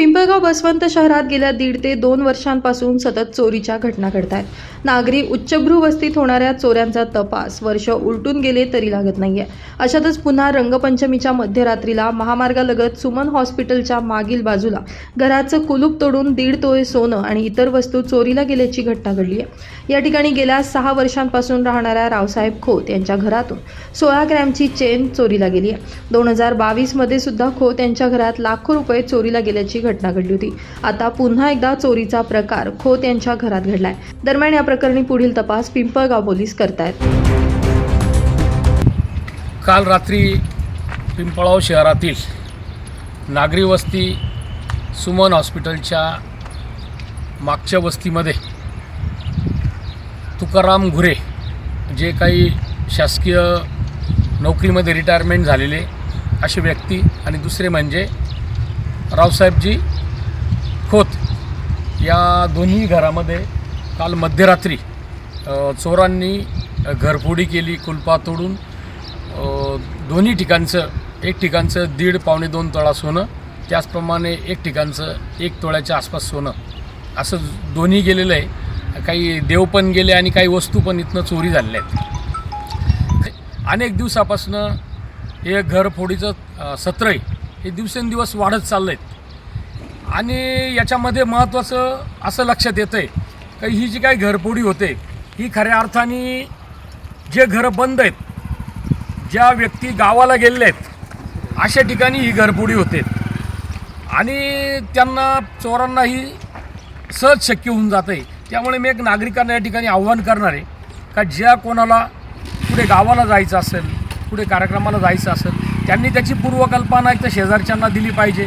पिंपळगाव बसवंत शहरात गेल्या दीड ते दोन वर्षांपासून सतत चोरीच्या घटना घडत आहेत नागरी उच्चभ्रू वस्तीत होणाऱ्या चोऱ्यांचा तपास वर्ष उलटून गेले तरी लागत नाहीये. अशातच पुन्हा रंगपंचमीच्या मध्यरात्रीला महामार्गालगत सुमन हॉस्पिटलच्या मागील बाजूला घराचं कुलूप तोडून दीड तोळे सोनं आणि इतर वस्तू चोरीला गेल्याची घटना घडली आहे या ठिकाणी गेल्या सहा वर्षांपासून राहणाऱ्या रावसाहेब खोत यांच्या घरातून सोळा ग्रॅमची चेन चोरीला गेली आहे दोन हजार बावीसमध्ये सुद्धा खोत यांच्या घरात लाखो रुपये चोरीला गेल्याची घटना घटना घडली होती. आता पुन्हा एकदा चोरीचा प्रकार खोत यांच्या घरात घडलाय. दरम्यान या प्रकरणी पुढील तपास पिंपळगाव पोलीस करतायत. काल रात्री पिंपळाव शहरातील नागरी वस्ती सुमन हॉस्पिटलच्या मागच्या वस्तीमध्ये तुकाराम घुरे जे काही शासकीय नोकरीमध्ये रिटायरमेंट झालेले असे व्यक्ती आणि दुसरे म्हणजे रावसाहेबजी खोत या दोन्ही घरामध्ये काल मध्यरात्री चोरांनी घरफोडी केली कुलपा तोडून. दोन्ही ठिकाणचं एक ठिकाणचं दीड पावणे दोन तोळा सोनं त्याचप्रमाणे एक ठिकाणचं एक तोळ्याच्या आसपास सोनं. असं दोन्ही गेलेलं आहे. काही देव पण गेले आणि काही वस्तू पण इथनं चोरी झालेल्या आहेत. अनेक दिवसापासनं हे घरफोडीचं सत्रही सत्र आहे हे दिवसेंदिवस वाढत चाललं आहेत आणि याच्यामध्ये महत्त्वाचं असं लक्षात येतं आहे का ही जी काही घरपोडी होते ही खऱ्या अर्थाने जे घरं बंद आहेत ज्या व्यक्ती गावाला गेलेल्या आहेत अशा ठिकाणी ही घरपोडी होते. आणि त्यांना चोरांना ही सहज शक्य होऊन जातं आहे त्यामुळे मी एक नागरिकांना या ठिकाणी आव्हान करणार आहे का ज्या कोणाला पुढे गावाला जायचं असेल पुढे कार्यक्रमाला जायचं असेल त्यांनी त्याची पूर्वकल्पना एक तर शेजारच्यांना दिली पाहिजे.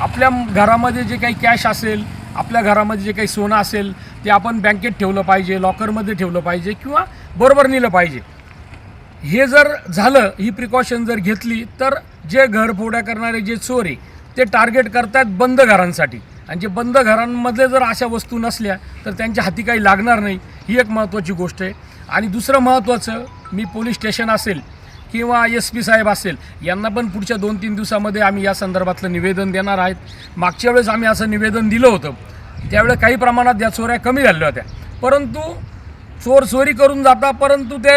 आपल्या घरामध्ये जे काही कॅश असेल आपल्या घरामध्ये जे काही सोनं असेल ते आपण बँकेत ठेवलं पाहिजे लॉकरमध्ये ठेवलं पाहिजे किंवा बरोबर नेलं पाहिजे. हे जर झालं ही प्रिकॉशन जर घेतली तर जे घरफोड्या करणारे जे चोर आहे ते टार्गेट करतात बंद घरांसाठी. आणि जे बंद घरांमध्ये जर अशा वस्तू नसल्या तर त्यांच्या हाती काही लागणार नाही. ही एक महत्त्वाची गोष्ट आहे. आणि दुसरं महत्त्वाचं मी पोलीस स्टेशन असेल किंवा एस पी साहेब असेल यांना पण पुढच्या दोन तीन दिवसामध्ये आम्ही या संदर्भातलं निवेदन देणार आहेत. मागच्या वेळेस आम्ही असं निवेदन दिलं होतं. त्यावेळेस काही प्रमाणात या चोऱ्या कमी झाल्या होत्या. परंतु चोर चोरी करून जाता परंतु ते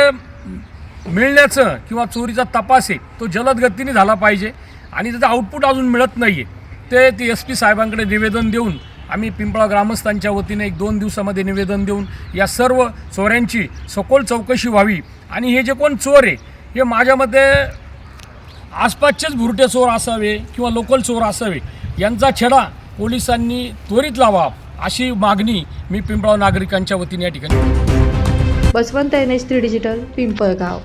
मिळण्याचं किंवा चोरीचा तपास आहे तो जलद गतीने झाला पाहिजे आणि त्याचं आउटपुट अजून मिळत नाही आहे ते ती एस पी साहेबांकडे निवेदन देऊन आम्ही पिंपळा ग्रामस्थांच्या वतीने एक दोन दिवसामध्ये निवेदन देऊन या सर्व चोऱ्यांची सखोल चौकशी व्हावी. आणि हे जे कोण चोर आहे हे माझ्या मते आसपासचेच भुरटे चोर असावे किंवा लोकल चोर असावे यांचा छडा पोलिसांनी त्वरित लावा अशी मागणी मी पिंपळाव नागरिकांच्या वतीने या ठिकाणी Basavant N H three digital Pimpalgaon.